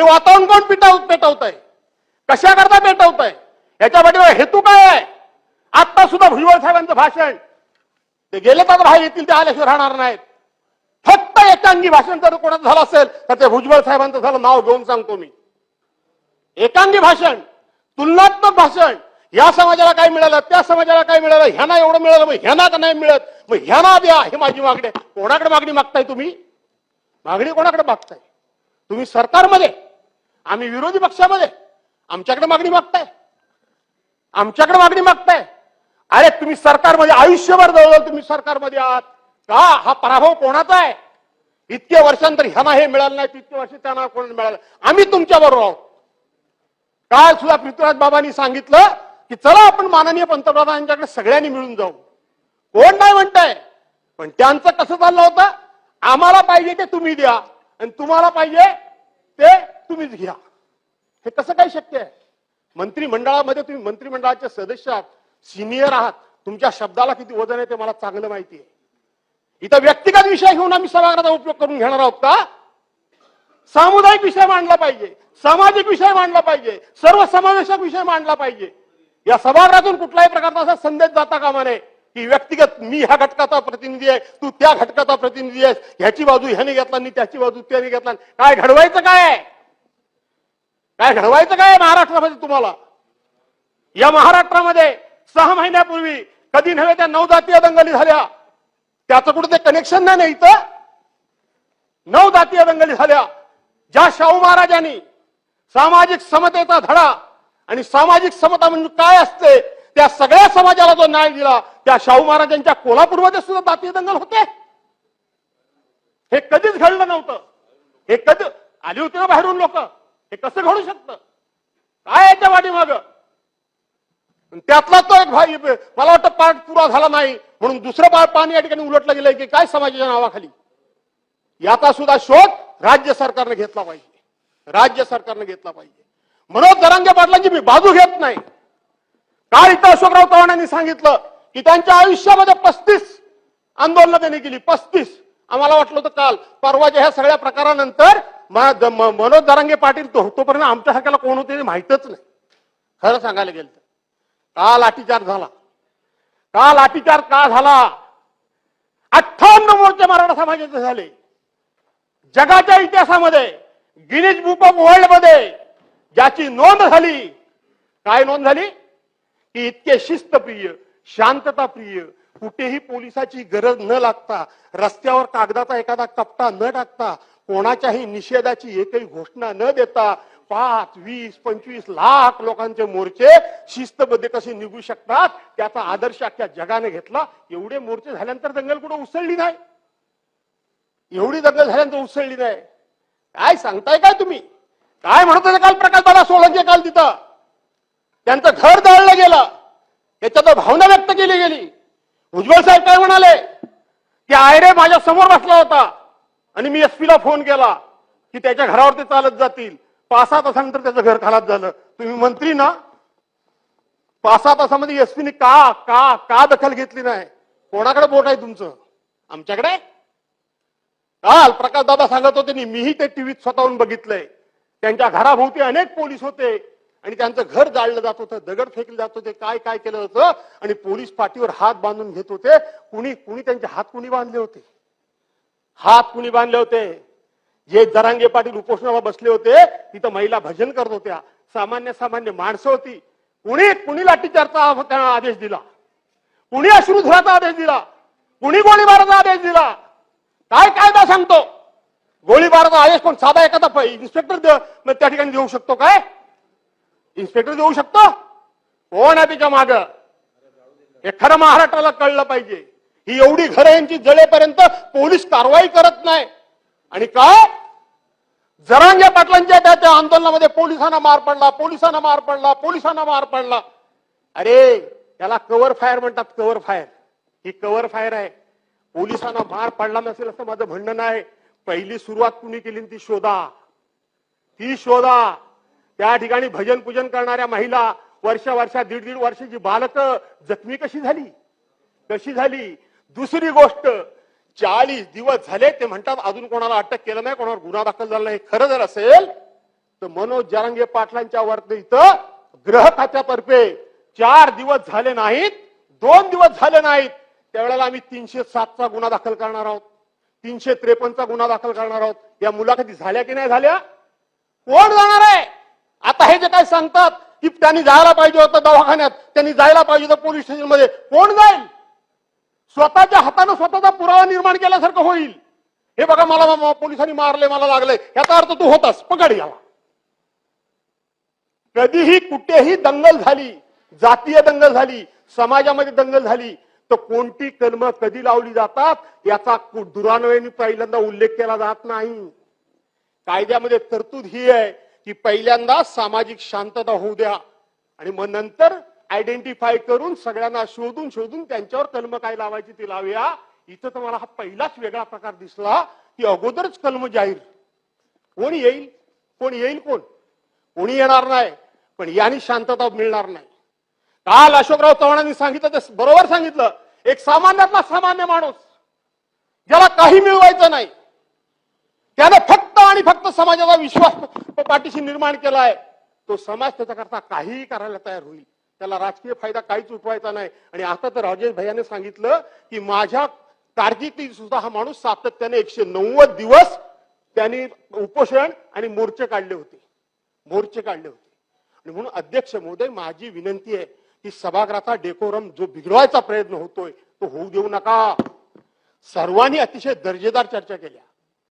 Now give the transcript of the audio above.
हे वातावरण कोण पिटाव पेटवत आहे कशा करता पेटवत आहे याच्या पाठीवर हेतू काय आहे? आता सुद्धा भुजबळ साहेबांचं भाषण. ते गेले तर बाहेर येतील ते आल्याशिवाय राहणार नाहीत. फक्त एकांगी भाषण जर कोणाचं झालं असेल तर ते भुजबळ साहेबांचं झालं नाव घेऊन सांगतो मी. एकांगी भाषण तुलनात्मक भाषण या समाजाला काय मिळालं त्या समाजाला काय मिळालं ह्यांना एवढं मिळालं मग ह्यांना का नाही मिळत मग ह्यांना द्या हे माझी मागणी कोणाकडे मागणी मागताय तुम्ही? मागणी कोणाकडे मागताय? तुम्ही सरकारमध्ये आम्ही विरोधी पक्षामध्ये. आमच्याकडे मागणी मागताय. आमच्याकडे मागणी मागताय. अरे तुम्ही सरकारमध्ये आयुष्यभर जवळ तुम्ही सरकारमध्ये आहात. का? हा पराभव कोणाचा आहे? इतके वर्षांतर ह्यांना हे मिळालं नाही तितके वर्ष त्यांना कोणाला मिळालं आम्ही तुमच्या बरोबर आहोत. काल सुद्धा पृथ्वीराज बाबांनी सांगितलं की चला आपण माननीय पंतप्रधानांच्याकडे सगळ्यांनी मिळून जाऊ. कोण नाही म्हणताय? पण त्यांचं कसं चाललं होतं? आम्हाला पाहिजे ते तुम्ही द्या. आणि तुम्हाला पाहिजे ते तुम्हीच घ्या. हे कसं काय शक्य आहे? मंत्रिमंडळामध्ये तुम्ही मंत्रिमंडळाचे सदस्य आहात सिनियर आहात. तुमच्या शब्दाला किती वजन आहे ते मला चांगलं माहिती आहे. इथं व्यक्तिगत विषय घेऊन आम्ही सभागृहाचा उपयोग करून घेणार आहोत का? सामुदायिक विषय मांडला पाहिजे सामाजिक विषय मांडला पाहिजे सर्व समावेशक विषय मांडला पाहिजे. या सभागृहातून कुठल्याही प्रकारचा असा संदेश जाता कामा नये की व्यक्तिगत मी ह्या घटकाचा प्रतिनिधी आहे तू त्या घटकाचा प्रतिनिधी आहेस ह्याची बाजू ह्याने घेतला आणि त्याची बाजू त्याने घेतला. काय घडवायचं काय आहे? काय घडवायचं काय महाराष्ट्रामध्ये तुम्हाला? या महाराष्ट्रामध्ये सहा महिन्यापूर्वी कधी नव्हे त्या नऊ जातीय दंगली झाल्या. त्याचं कुठं ते कनेक्शन नाही ना इथं? नऊ जातीय दंगली झाल्या. ज्या शाहू महाराजांनी सामाजिक समतेचा धडा आणि सामाजिक समता म्हणजे काय असते त्या सगळ्या समाजाला जो न्याय दिला त्या शाहू महाराजांच्या कोल्हापूरमध्ये सुद्धा जातीय दंगल होते. हे कधीच घडलं नव्हतं. हे कधी आली होती ना बाहेरून लोक? हे कसं घडू शकतं? काय याच्या वाटीमाग त्यातला तो एक भाई मला वाटतं पाठ पुरा झाला नाही म्हणून दुसरं बाळ पाणी या ठिकाणी उलटलं गेलंय की काय समाजाच्या नावाखाली? याचा सुद्धा शोध राज्य सरकारने घेतला पाहिजे. राज्य सरकारने घेतला पाहिजे. मनोज दरांगे पाटलांची मी बाजू घेत नाही. काल इथं अशोकराव चव्हाणांनी सांगितलं की त्यांच्या आयुष्यामध्ये पस्तीस आंदोलनं त्यांनी केली पस्तीस. आम्हाला वाटलं होतं काल परवाच्या ह्या सगळ्या प्रकारानंतर मनोज दरांगे पाटील तो तोपर्यंत आमच्यासारख्याला कोण होते ते माहितच नाही. खरं सांगायला गेलं तर. का लाठीचार झाला? का लाठीचार का झाला? अठ्ठावन्न मोर्चे मराठा समाजाचे झाले. जगाच्या इतिहासामध्ये गिनीज बुक ऑफ वर्ल्डमध्ये ज्याची नोंद झाली. काय नोंद झाली? की इतके शिस्तप्रिय शांतताप्रिय कुठेही पोलिसाची गरज न लागता रस्त्यावर कागदाचा एखादा कपटा न टाकता कोणाच्याही निषेधाची एकही घोषणा न देता पाच वीस पंचवीस लाख लोकांचे मोर्चे शिस्तबद्ध कसे निघू शकतात त्याचा आदर्श अख्ख्या जगाने घेतला. एवढे मोर्चे झाल्यानंतर दंगल कुठं उसळली नाही. एवढी दंगल झाल्यानंतर उसळली नाही. काय सांगताय काय तुम्ही? काय म्हणत होते काल प्रकाश दादा सोळंके काल तिथं? त्यांचं घर दळलं गेलं. त्याच्यात भावना व्यक्त केली गेली. उज्ज्वल साहेब काय म्हणाले? की आयरे माझ्यासमोर बसला होता. आणि मी एसपीला फोन केला की त्याच्या घरावर ते चालत जातील. पाच सहा तासानंतर त्याचं घर खालात झालं. तुम्ही मंत्री ना? पाच सहा तासामध्ये एसपीने का का का दखल घेतली नाही? कोणाकडे बोट आहे तुमचं? आमच्याकडे? काल प्रकाश दादा सांगत होते नि मीही ते टीव्हीत स्वतःहून बघितलंय. त्यांच्या घराभोवती अनेक पोलीस होते. आणि त्यांचं घर जाळलं जात होतं दगड फेकले जात होते. काय काय केलं होतं? आणि पोलीस पाठीवर हात बांधून घेत होते. कुणी कुणी त्यांचे हात कुणी बांधले होते? हात कुणी बांधले होते? जे जरांगे पाटील उपोषणाला बसले होते तिथं महिला भजन करत होत्या. सामान्य सामान्य माणसं होती. कुणी कुणी लाठीचारचा त्यांना आदेश दिला? कुणी अश्रुधुराचा आदेश दिला? कुणी गोळीबाराचा आदेश दिला? काय कायदा सांगतो? गोळीबाराचा आदेश कोण साधा एखादा इन्स्पेक्टर दे- मग त्या ठिकाणी देऊ शकतो काय? इन्स्पेक्टर देऊ शकतो? कोण आहे तिच्या माग? हे खरं महाराष्ट्राला कळलं पाहिजे. ही एवढी घरं यांची जळेपर्यंत पोलीस कारवाई करत नाही. आणि काय जरांगे पाटलांच्या त्या त्या आंदोलनामध्ये पोलिसांना मार पडला पोलिसांना मार पडला पोलिसांना मार पडला. अरे त्याला कव्हर फायर म्हणतात कव्हर फायर ही कव्हर फायर आहे. पोलिसांना मार पडला नसेल असं माझं म्हणणं नाही. पहिली सुरुवात कुणी केली ती शोधा. ती शोधा. त्या ठिकाणी भजन पूजन करणाऱ्या महिला वर्ष वर्षा दीड दीड वर्षाची बालक जखमी कशी झाली? कशी झाली? दुसरी गोष्ट चाळीस दिवस झाले ते म्हणतात अजून कोणाला अटक केलं नाही कोणावर गुन्हा दाखल झाला नाही. खरं जर असेल तर मनोज जरांगे पाटलांच्या वरती इथं ग्रह खात्यातर्फे चार दिवस झाले नाहीत दोन दिवस झाले नाहीत. त्यावेळेला आम्ही तीनशे सातचा गुन्हा दाखल करणार आहोत. तीनशे त्रेपन्नचा गुन्हा दाखल करणार आहोत. या मुलाखती झाल्या की नाही झाल्या? कोण जाणार आहे? आता हे जे काय सांगतात की त्यांनी जायला पाहिजे होतं दवाखान्यात त्यांनी जायला पाहिजे होतं पोलीस स्टेशनमध्ये कोण जाईल? स्वतःच्या हातानं स्वतःचा पुरावा निर्माण केल्यासारखं होईल. हे बघा मला पोलिसांनी मारले मला लागले. याचा अर्थ तू होतास. पकड याला. कधीही कुठेही दंगल झाली जातीय दंगल झाली समाजामध्ये दंगल झाली तर कोणती कलम कधी लावली जातात याचा कु- दुरान्वयाने पहिल्यांदा उल्लेख केला जात नाही. कायद्यामध्ये तरतूद ही आहे की पहिल्यांदा सामाजिक शांतता होऊ द्या. आणि मग नंतर आयडेंटिफाय करून सगळ्यांना शोधून शोधून त्यांच्यावर कलम काय लावायची ते लावूया. इथं तर मला हा पहिलाच वेगळा प्रकार दिसला की अगोदरच कलम जाहीर. कोण येईल? कोण येईल कोण? कोणी येणार नाही पण याने शांतता मिळणार नाही. काल अशोकराव चव्हाणांनी सांगितलं ते बरोबर सांगितलं एक सामान्यातला सामान्य माणूस ज्याला काही मिळवायचं नाही त्यानं फक्त आणि फक्त समाजाचा विश्वास पाठीशी निर्माण केला आहे तो समाज त्याच्याकरता काहीही करायला तयार होईल. त्याला राजकीय फायदा काहीच उठवायचा नाही. आणि आता तर राजेश भैयाने सांगितलं की माझ्या कारकिर्दीत सुद्धा हा माणूस सातत्याने एकशे नव्वद दिवस त्यांनी उपोषण आणि मोर्चे काढले होते. मोर्चे काढले होते. आणि म्हणून अध्यक्ष महोदय माझी विनंती आहे की सभागृहाचा डेकोरम जो बिघडवायचा प्रयत्न होतोय तो होऊ देऊ नका. सर्वांनी अतिशय दर्जेदार चर्चा केल्या.